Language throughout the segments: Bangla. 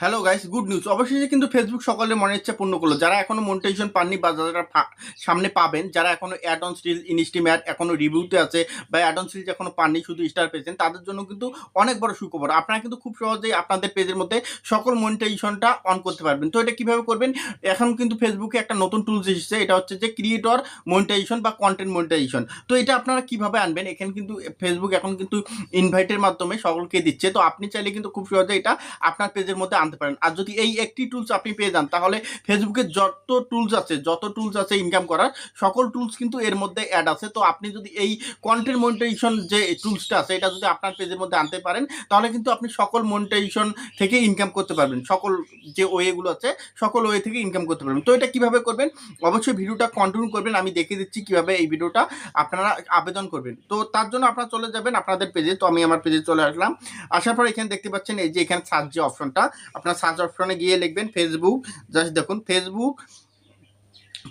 হ্যালো গাইস গুড নিউজ অবশেষে কিন্তু ফেসবুক সকলের মনের ইচ্ছা পূর্ণ করল। যারা এখনও মনিটাইজেশন পাননি বা যারা সামনে পাবেন, যারা এখনও অ্যাড অন স্টিল ইনস্টিম অ্যাড এখনও রিভিউতে আছে বা অ্যাড অন স্টিল এখনও পাননি, শুধু স্টার পেয়েছেন, তাদের জন্য কিন্তু অনেক বড় সুখবর। আপনারা কিন্তু খুব সহজেই আপনাদের পেজের মধ্যে সকল মনিটাইজেশনটা অন করতে পারবেন। তো এটা কীভাবে করবেন? এখন কিন্তু ফেসবুকে একটা নতুন টুলস এসেছে। এটা হচ্ছে যে ক্রিয়েটর মনিটাইজেশন বা কন্টেন্ট মনিটাইজেশন তো এটা আপনারা কীভাবে আনবেন? এখানে কিন্তু ফেসবুক এখন কিন্তু ইনভাইটের মাধ্যমে সকলকে দিচ্ছে। তো আপনি চাইলে কিন্তু খুব সহজে এটা আপনার পেজের মধ্যে আনতে পারেন। আর যদি এই একটি টুলস আপনি পেয়ে যান, তাহলে ফেসবুকে যত টুলস আছে, যত টুলস আছে ইনকাম করার, সকল টুলস কিন্তু এর মধ্যে অ্যাড আছে। তো আপনি যদি এই কন্টেন্ট মনিটাইজেশন যে টুলসটা আছে, এটা যদি আপনার পেজের মধ্যে আনতে পারেন, তাহলে কিন্তু আপনি সকল মনিটাইজেশন থেকে ইনকাম করতে পারবেন। সকল যে ওয়েগুলো আছে, সকল ওয়ে থেকে ইনকাম করতে পারবেন। তো এটা কীভাবে করবেন? অবশ্যই ভিডিওটা কন্টিনিউ করবেন। আমি দেখিয়ে দিচ্ছি কীভাবে এই ভিডিওটা আপনারা আবেদন করবেন। তো তার জন্য আপনারা চলে যাবেন আপনাদের পেজে তো আমি আমার পেজে চলে আসলাম। আসার পর এখানে দেখতে পাচ্ছেন, এই যে এখানে সার্চ যে অপশনটা আপনার সার্চ অপশনে গিয়ে লিখবেন ফেসবুক জাস্ট দেখুন Facebook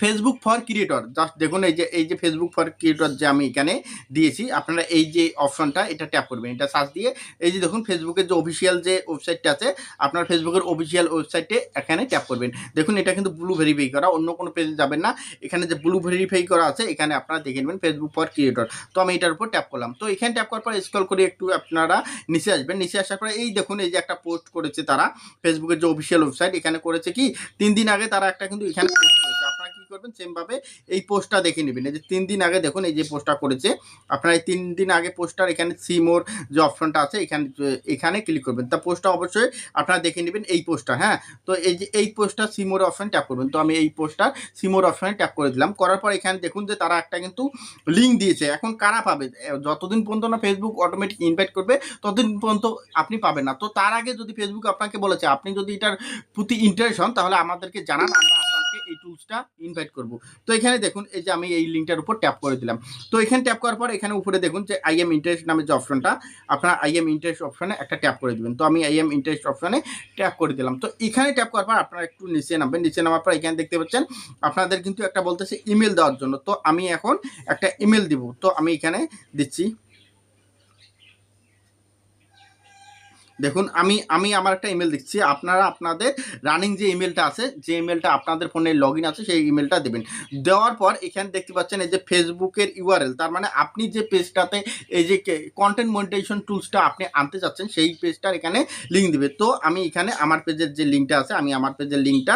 Facebook for creator just দেখুন এই যে এই যে ফেসবুক ফর ক্রিয়েটর যে আমি এখানে দিয়েছি, আপনারা এই যে অপশনটা এটা ট্যাপ করবেন, এটা সার্চ দিয়ে, এই যে দেখুন ফেসবুকের যে অফিসিয়াল যে ওয়েবসাইটটা আছে, আপনার ফেসবুকের অফিসিয়াল ওয়েবসাইটে এখানে ট্যাপ করবেন। দেখুন এটা কিন্তু ব্লু ভেরিফাই করা, অন্য কোনো পেজে যাবেন না, এখানে যে ব্লু ভেরিফাই করা আছে, এখানে আপনারা দেখে নেবেন ফেসবুক ফর ক্রিয়েটর তো আমি এটার উপর ট্যাপ করলাম। তো এখানে ট্যাপ করার পর স্ক্রল করে একটু আপনারা নিচে আসবেন, নিচে আসার পরে এই দেখুন এই যে একটা পোস্ট করেছে তারা ফেসবুকের যে অফিসিয়াল ওয়েবসাইট এখানে করেছে কি, তিন দিন আগে তারা একটা কিন্তু এখানে পোস্ট করেছে। করবেন সেমভাবে এই পোস্টটা দেখে নেবেন। এই যে তিন দিন আগে দেখুন, এই যে পোস্টটা করেছে, আপনারা এই তিন দিন আগে পোস্টার এখানে সিমোর যে অপশনটা আছে, এখানে এখানে ক্লিক করবেন। তা পোস্টটা অবশ্যই আপনারা দেখে নেবেন এই পোস্টটা হ্যাঁ? তো এই যে, এই পোস্টটা সিমোর অপশন ট্যাপ করবেন। তো আমি এই পোস্টটা সিমোর অপশনে ট্যাপ করে দিলাম। করার পর এখানে দেখুন যে তারা একটা কিন্তু লিঙ্ক দিয়েছে। এখন কারা পাবে? যতদিন পর্যন্ত না ফেসবুক অটোমেটিক ইনভাইট করবে, ততদিন পর্যন্ত আপনি পাবেন না। তো তার আগে যদি ফেসবুক আপনাকে বলেছে, আপনি যদি এটার প্রতি ইন্টারেস্ট হন, তাহলে আমাদেরকে জানান, আমরা আপনাকে এই টুলসটা ইনভাইট করব। তো এখানে দেখুন, এই যে আমি এই লিঙ্কটার উপর ট্যাপ করে দিলাম। তো এখানে ট্যাপ করার পর এখানে উপরে দেখুন যে আই এম ইন্টারেস্ট নামে যে অপশনটা আপনারা আই এম ইন্টারেস্ট অপশনে একটা ট্যাপ করে দিবেন। তো আমি আই এম ইন্টারেস্ট অপশনে ট্যাপ করে দিলাম। তো এখানে ট্যাপ করার পর আপনারা একটু নিচে নামবেন। নিচে নামার পর এখানে দেখতে পাচ্ছেন, আপনাদের কিন্তু একটা বলতেছে ইমেল দেওয়ার জন্য। তো আমি এখন একটা ইমেল দিব। তো আমি এখানে দিচ্ছি দেখুন, আমি আমি আমার একটা ইমেল দিচ্ছি আপনারা আপনাদের রানিং যে ইমেলটা আছে, যে ইমেলটা আপনাদের ফোনে লগ আছে, সেই ইমেলটা দেবেন। দেওয়ার পর এখানে দেখতে পাচ্ছেন এই যে ফেসবুকের ইউআরএল তার মানে আপনি যে পেজটাতে এই যে কন্টেন্ট মনিটাইজেশন টুলসটা আপনি আনতে চাচ্ছেন সেই পেজটার এখানে লিঙ্ক দেবে। তো আমি এখানে আমার পেজের যে লিঙ্কটা আছে, আমি আমার পেজের লিঙ্কটা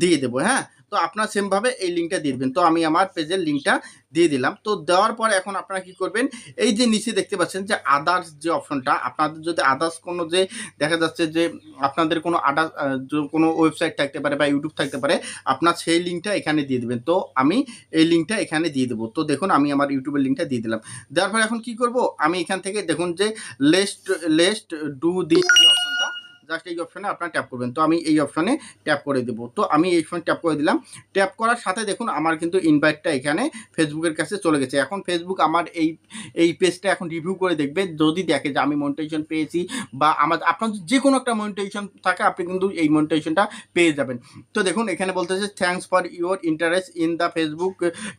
দিয়ে দেবো হ্যাঁ? তো আপনার সেমভাবে এই লিঙ্কটা দিয়ে দেবেন। তো আমি আমার পেজের লিঙ্কটা দিয়ে দিলাম। তো দেওয়ার পর এখন আপনারা কি করবেন, এই যে নিচে দেখতে পাচ্ছেন যে আদার্স যে অপশনটা আপনাদের যদি আদার্স কোনো যে দেখা যাচ্ছে যে আপনাদের কোনো আদার্স কোনো ওয়েবসাইট থাকতে পারে বা ইউটিউব থাকতে পারে, আপনার সেই লিঙ্কটা এখানে দিয়ে দেবেন। তো আমি এই লিঙ্কটা এখানে দিয়ে দেবো। তো দেখুন, আমি আমার ইউটিউবের লিঙ্কটা দিয়ে দিলাম। দেওয়ার পর এখন কি করব, আমি এখান থেকে দেখুন যে least least do this just এই অপশানে আপনারা ট্যাপ করবেন। তো আমি এই অপশানে ট্যাপ করে দেবো। তো আমি এই অপশনে ট্যাপ করে দিলাম। ট্যাপ করার সাথে দেখুন, আমার কিন্তু ইনভাইটটা এখানে ফেসবুকের কাছে চলে গেছে। এখন ফেসবুক আমার এই এই পেজটা এখন রিভিউ করে দেখবে। যদি দেখে যে আমি মনিটাইজেশন পেয়েছি বা আমার, আপনার যে কোনো একটা মনিটাইজেশন থাকে, আপনি কিন্তু এই মনিটাইজেশনটা পেয়ে যাবেন। তো দেখুন, এখানে বলতেছে thanks for your interest in the Facebook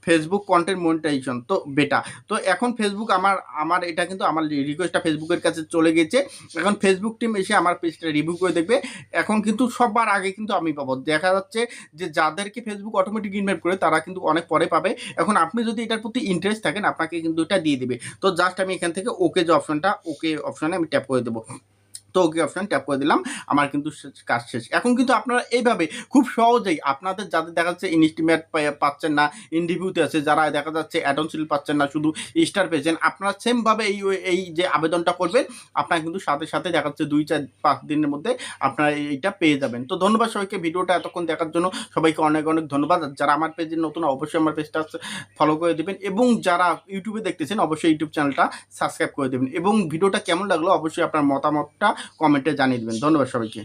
Facebook content monetization তো বেটা তো এখন ফেসবুক আমার আমার এটা কিন্তু, আমার রিকোয়েস্টটা ফেসবুকের কাছে চলে গেছে। এখন ফেসবুক টিম এসে আমার পেজটা রিভিউ করে দেখবে। এখন কিন্তু সবার আগে কিন্তু আমি পাবো। দেখা যাচ্ছে যে যাদেরকে ফেসবুক অটোমেটিক ইনভাইট করে, তারা কিন্তু অনেক পরে পাবে। এখন আপনি যদি এটার প্রতি ইন্টারেস্ট থাকেন, আপনাকে কিন্তু এটা দিয়ে দেবে। তো জাস্ট আমি এখান থেকে ওকে যে অপশনটা ওকে অপশনে আমি ট্যাপ করে দেবো। তো ওকে অপশন ট্যাপ করে দিলাম। আমার কিন্তু কাজ শেষ। এখন কিন্তু আপনারা এইভাবে খুব সহজেই আপনাদের যাদের দেখা যাচ্ছে ইনস্টিমেট পাচ্ছেন না ইন্ডিভিউতে আছে, যারা দেখা যাচ্ছে অ্যাডনসিল পাচ্ছেন না, শুধু স্টার পেয়েছেন, আপনারা সেমভাবে এই এই যে আবেদনটা করবেন, আপনারা কিন্তু সাথে সাথে দেখা যাচ্ছে দুই চার, পাঁচ দিনের মধ্যে আপনারা এইটা পেয়ে যাবেন। তো ধন্যবাদ সবাইকে ভিডিওটা এতক্ষণ দেখার জন্য। সবাইকে অনেক অনেক ধন্যবাদ। যারা আমার পেজে নতুন, অবশ্যই আমার পেজটা ফলো করে দেবেন এবং যারা ইউটিউবে দেখতেছেন, অবশ্যই ইউটিউব চ্যানেলটা সাবস্ক্রাইব করে দেবেন। এবং ভিডিওটা কেমন লাগল, অবশ্যই আপনার মতামতটা কমেন্টে জানিয়ে দেবেন। ধন্যবাদ সবাইকে।